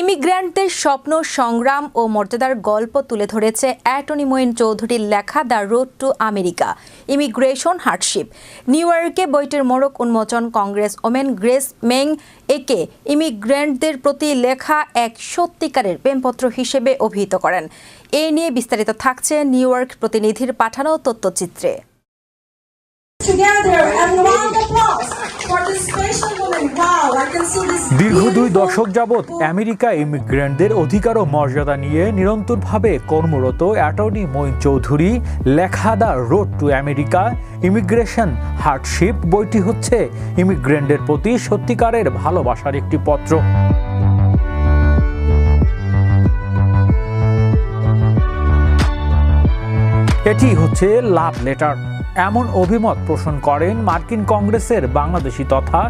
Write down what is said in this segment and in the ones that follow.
ইমিগ্র্যান্টদের স্বপ্ন, সংগ্রাম ও মর্যাদার গল্প তুলে ধরেছে অ্যাটনি মঈন চৌধুরীর লেখা the road to America, immigration hardship new ইয়র্কে বইটির মোড়ক উন্মোচন কংগ্রেস ওমেন গ্রেস মেং, একে ইমিগ্র্যান্টদের প্রতি লেখা এক সত্যিকারের প্রেমপত্র হিসেবে অভিহিত করেন। এ নিয়ে বিস্তারিত থাকছে নিউ ইয়র্ক প্রতিনিধির পাঠানো তথ্যচিত্রে। দীর্ঘ দুই দশক যাবৎ আমেরিকা ইমিগ্রেন্টদের অধিকার ও মর্যাদা নিয়ে নিরন্তরভাবে কর্মরত অ্যাটর্নি মঈন চৌধুরী লেখা the road to America immigration hardship বইটি হচ্ছে ইমিগ্রেন্টদের প্রতি সত্যিকারের ভালোবাসার একটি পত্র। এটি হচ্ছে লাভ লেটার। এমন অভিমত পোষণ করেন মার্কিন কংগ্রেসের বাংলাদেশি তথা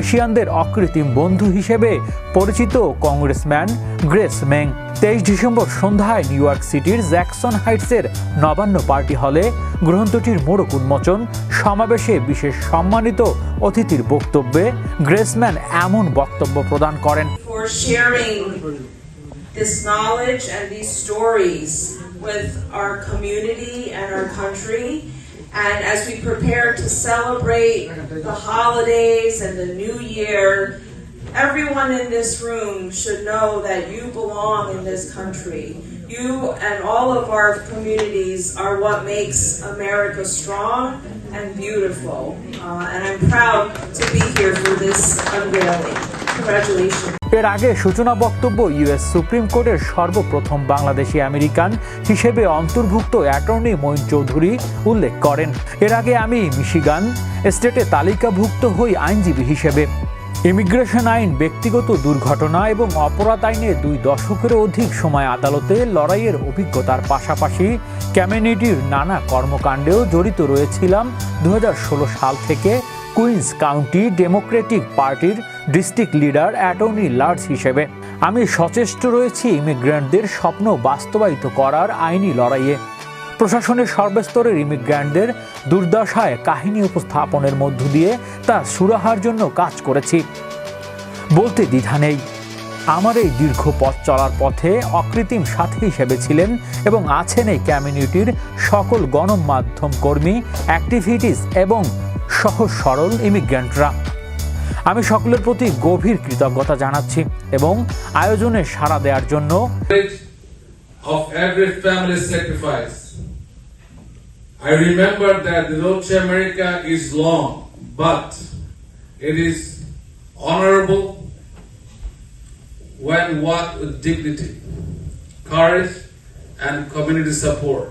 এশিয়ানদের অকৃত্রিম বন্ধু হিসেবে পরিচিত কংগ্রেসম্যান গ্রেস মেং। তেইশ ডিসেম্বর সন্ধ্যায় নিউ ইয়র্ক সিটির জ্যাকসন হাইটসের নবান্ন পার্টি হলে গ্রন্থটির মোড়ক উন্মোচন, সমাবেশে বিশেষ সম্মানিত অতিথির বক্তব্যে গ্রেসম্যান এমন বক্তব্য প্রদান করেন। This knowledge and these stories with our community and our country. And as we prepare to celebrate the holidays and the new year, everyone in this room should know that you belong in this country. You and all of our communities are what makes America strong and beautiful. Uh, and I'm proud to be here for this unveiling. এর আগে সূচনা বক্তব্য US supreme কোর্টের সর্বপ্রথম Bangladeshi American হিসেবে অন্তর্ভুক্ত attorney Moin Chowdhury উল্লেখ করেন। এর আগে আমি মিশিগান স্টেটে তালিকাভুক্ত হই আইনজীবী হিসেবে। ইমিগ্রেশন আইন ব্যক্তিগত দুর্ঘটনা এবং অপরাধ আইনে দুই দশকেরও অধিক সময় আদালতে লড়াইয়ের অভিজ্ঞতার পাশাপাশি কমিউনিটির নানা কর্মকাণ্ডেও জড়িত রয়েছিলাম। দু হাজার ষোলো সাল থেকে কুইন্স কাউন্টি ডেমোক্রেটিক পার্টির ডিস্ট্রিক্ট লিডার অ্যাটর্নি লার্জ হিসেবে। আমি সচেষ্ট রয়েছি ইমিগ্রেন্টদের স্বপ্ন বাস্তবায়িত করার আইনি লড়াইয়ে। প্রশাসনের সর্বস্তরের ইমিগ্র্যান্টদের দুর্দশায় কাহিনী উপস্থাপনের মধ্য দিয়ে তা সুরাহার জন্য কাজ করেছি। বলতে দ্বিধা নেই। আমার এই দীর্ঘ পথ চলার পথে অকৃত্রিম সাথী হিসেবে ছিলেন এবং আছেন এই কমিউনিটির সকল গণমাধ্যম কর্মী অ্যাক্টিভিটিস এবং সহজ সরল ইমিগ্র্যান্টরা। আমি সকলের প্রতি গভীর কৃতজ্ঞতা জানাচ্ছি এবং আয়োজনে সাড়া দেওয়ার জন্য. I remember that the road to America is long, but it is honorable when walked with dignity, courage, and community support.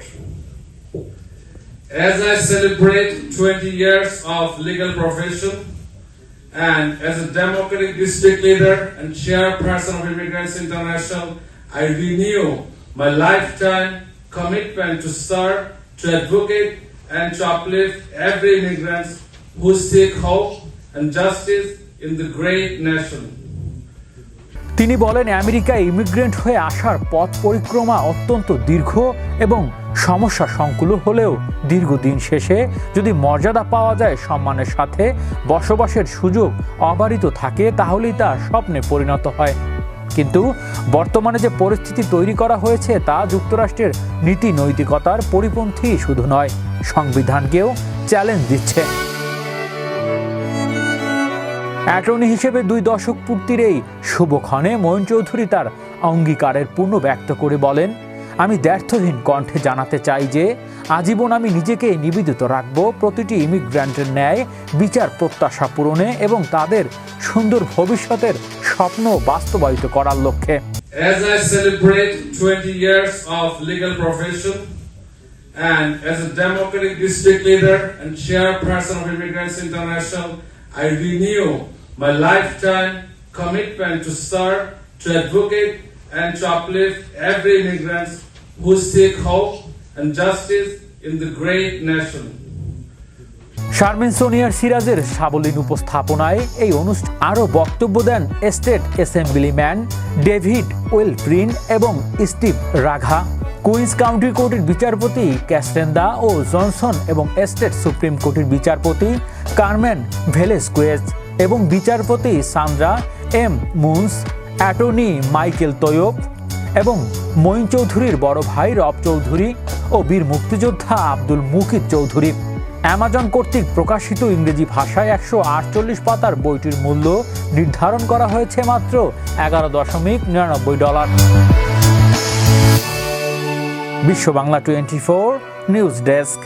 As I celebrate 20 years of legal profession and as a democratic district leader and chairperson of Immigrants International, I renew my lifetime commitment to serve, to advocate, and to uplift every immigrant who seek hope and justice in the great nation. তিনি বলেন আমেরিকায় immigrant হয়ে আসার পথ পরিক্রমা অত্যন্ত দীর্ঘ এবং সমস্যা সংকুল হলেও দীর্ঘদিন শেষে যদি মর্যাদা পাওয়া যায় সম্মানের সাথে, বসবাসের সুযোগ অবারিত থাকে, তাহলেই তা স্বপ্নে পরিণত হয়। কিন্তু বর্তমানে যে পরিস্থিতি তৈরি করা হয়েছে, তা যুক্তরাষ্ট্রের নীতি নৈতিকতার পরিপন্থী শুধু নয়, সংবিধানকেও চ্যালেঞ্জ দিচ্ছে। অ্যাটর্নি হিসেবে দুই দশক পূর্তির এই শুভক্ষণে ময়ন চৌধুরী তার অঙ্গীকারের পূর্ণ ব্যক্ত করে বলেন আমি দ্ব্যর্থহীন কণ্ঠে জানাতে চাই যে আজীবন আমি নিজেকে নিবেদিত রাখব প্রতিটি ইমিগ্র্যান্টের ন্যায় বিচার প্রত্যাশা পূরণে এবং তাদের সুন্দর ভবিষ্যতের স্বপ্ন বাস্তবায়িত করার লক্ষ্যে। As I celebrate 20 years of legal profession and as a democratic district leader and chairperson of Immigrants International, I renew my lifetime commitment to serve, to advocate, and to uplift every immigrant who seek hope and justice in the great nation. Sharmin সোনিয়ার সিরাজের সাবলীন উপস্থাপনায় এই অনুষ্ঠান আরও বক্তব্য দেন state assemblyman David Weprin এবং Steve Raga Queens county কোর্টের বিচারপতি ক্যাস্টেন্দা ও জনসন এবং এস্টেট সুপ্রিম কোর্টের বিচারপতি কার্মেন ভেলেস্কুয়েজ এবং বিচারপতি Sandra M Munns, attorney Michael Taiyab এবং মঈন চৌধুরীর বড় ভাই রব চৌধুরী ও বীর মুক্তিযোদ্ধা আব্দুল মুকিত চৌধুরী। অ্যামাজন কর্তৃক প্রকাশিত ইংরেজি ভাষায় একশো আটচল্লিশ পাতার বইটির মূল্য নির্ধারণ করা হয়েছে মাত্র এগারো দশমিক নিরানব্বই dollar. Biswa Bangla twenty four news desk